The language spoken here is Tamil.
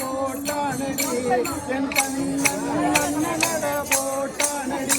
போட்டானடி என் கண்ணன் போட்டானடி.